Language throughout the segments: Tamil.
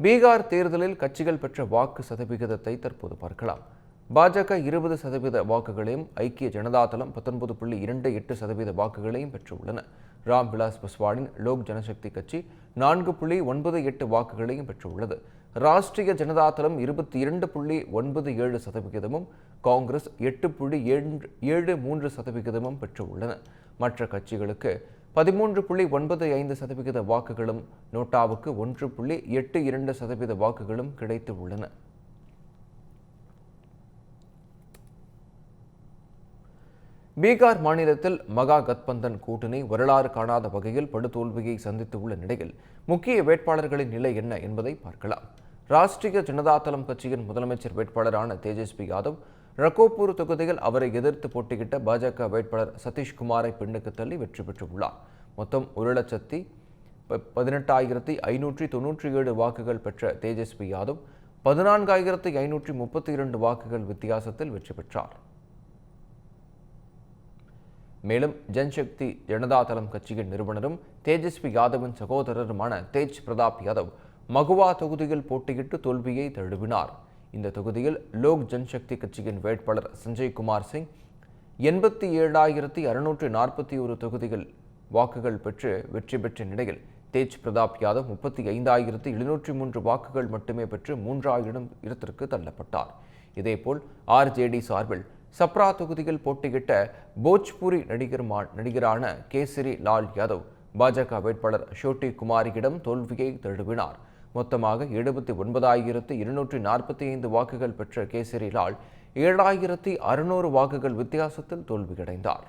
பீகார் தேர்தலில் கட்சிகள் பெற்ற வாக்கு சதவிகிதத்தை தற்போது பார்க்கலாம். பாஜக இருபது சதவீத வாக்குகளையும் ஐக்கிய ஜனதா தளம் பத்தொன்பது புள்ளி இரண்டு எட்டு சதவீத வாக்குகளையும் பெற்றுள்ளன. ராம் விலாஸ் பஸ்வானின் லோக் ஜனசக்தி கட்சி நான்கு புள்ளி ஒன்பது எட்டு வாக்குகளையும் பெற்றுள்ளது. ராஷ்டிரிய ஜனதா தளம் இருபத்தி இரண்டு புள்ளி ஒன்பது ஏழு சதவிகிதமும் காங்கிரஸ் எட்டு புள்ளி ஏழு ஏழு மூன்று சதவிகிதமும் பெற்றுள்ளன. மற்ற கட்சிகளுக்கு பதிமூன்று புள்ளி ஒன்பது ஐந்து சதவிகித வாக்குகளும் நோட்டாவுக்கு ஒன்று புள்ளி எட்டு இரண்டு சதவீத வாக்குகளும் கிடைத்து உள்ளன. பீகார் மாநிலத்தில் மகா கத்பந்தன் கூட்டணி வரலாறு காணாத வகையில் படுதோல்வியை சந்தித்துள்ள நிலையில் முக்கிய வேட்பாளர்களின் நிலை என்ன என்பதை பார்க்கலாம். ராஷ்டிரிய ஜனதா தளம் கட்சியின் முதலமைச்சர் வேட்பாளரான தேஜஸ்வி யாதவ் ரகோப்பூர் தொகுதியில் அவரை எதிர்த்து போட்டியிட்ட பாஜக வேட்பாளர் சதீஷ்குமாரை பின்னுக்கு தள்ளி வெற்றி பெற்றுள்ளார். மொத்தம் ஒரு லட்சத்தி ப- பதினெட்டாயிரத்தி ஐநூற்றி தொன்னூற்றி ஏழு வாக்குகள் பெற்ற தேஜஸ்வி யாதவ் பதினான்காயிரத்தி ஐநூற்றி முப்பத்தி இரண்டு வாக்குகள் வித்தியாசத்தில் வெற்றி பெற்றார். மேலும் ஜன்சக்தி ஜனதாதளம் கட்சியின் நிறுவனரும் தேஜஸ்வி யாதவின் சகோதரருமான தேஜ் பிரதாப் யாதவ் மகுவா தொகுதியில் போட்டியிட்டு தோல்வியை தழுவினார். இந்த தொகுதியில் லோக் ஜன்சக்தி கட்சியின் வேட்பாளர் சஞ்சய் குமார் சிங். எண்பத்தி ஏழாயிரத்தி அறுநூற்று நாற்பத்தி ஒரு தொகுதிகள் வாக்குகள் பெற்று வெற்றி பெற்ற நிலையில் தேஜ் பிரதாப் யாதவ் முப்பத்தி ஐந்தாயிரத்து எழுநூற்றி மூன்று வாக்குகள் மட்டுமே பெற்று மூன்றாயிரம் இடத்திற்கு தள்ளப்பட்டார். இதேபோல் ஆர்ஜேடி சார்பில் சப்ரா தொகுதியில் போட்டியிட்ட போஜ்பூரி நடிகருமா நடிகரான கேசரி லால் யாதவ் பாஜக வேட்பாளர் ஷோட்டி குமாரியிடம் தோல்வியை தழுவினார். மொத்தமாக எழுபத்தி ஒன்பதாயிரத்து இருநூற்றி நாற்பத்தி ஐந்து வாக்குகள் பெற்ற கேசரிலால் ஏழாயிரத்தி அறுநூறு வாக்குகள் வித்தியாசத்தில் தோல்வியடைந்தார்.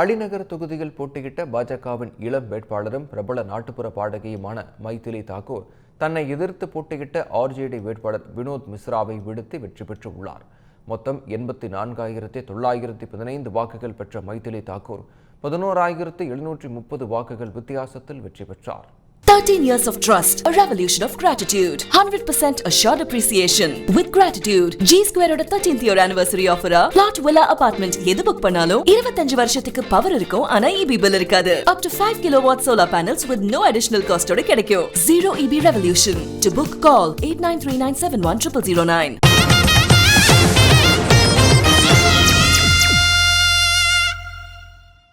அலிநகர் தொகுதியில் போட்டியிட்ட பாஜகவின் இளம் வேட்பாளரும் பிரபல நாட்டுப்புற பாடகியுமான மைதிலி தாக்கூர் தன்னை எதிர்த்து போட்டியிட்ட ஆர்ஜேடி வேட்பாளர் வினோத் மிஸ்ராவை விடுத்து வெற்றி பெற்றுள்ளார். மொத்தம் எண்பத்தி நான்காயிரத்தி தொள்ளாயிரத்தி பதினைந்து வாக்குகள் பெற்ற மைதிலி தாக்கூர் பதினோராயிரத்தி எழுநூற்றி முப்பது வாக்குகள் வித்தியாசத்தில் வெற்றி பெற்றார் 13 years of trust, a revolution of gratitude, 100% assured appreciation. With gratitude, G Square ஓட 13th year anniversary offer plot villa apartment எது புக் பண்ணாலும் 25 வருஷத்துக்கு பவர் இருக்கும் ஆனா EB bill இருக்காது. Up to 5 kilowatt solar panels with no additional cost ஓட கிடைக்கும். Zero EB revolution. To book, call 8939710009.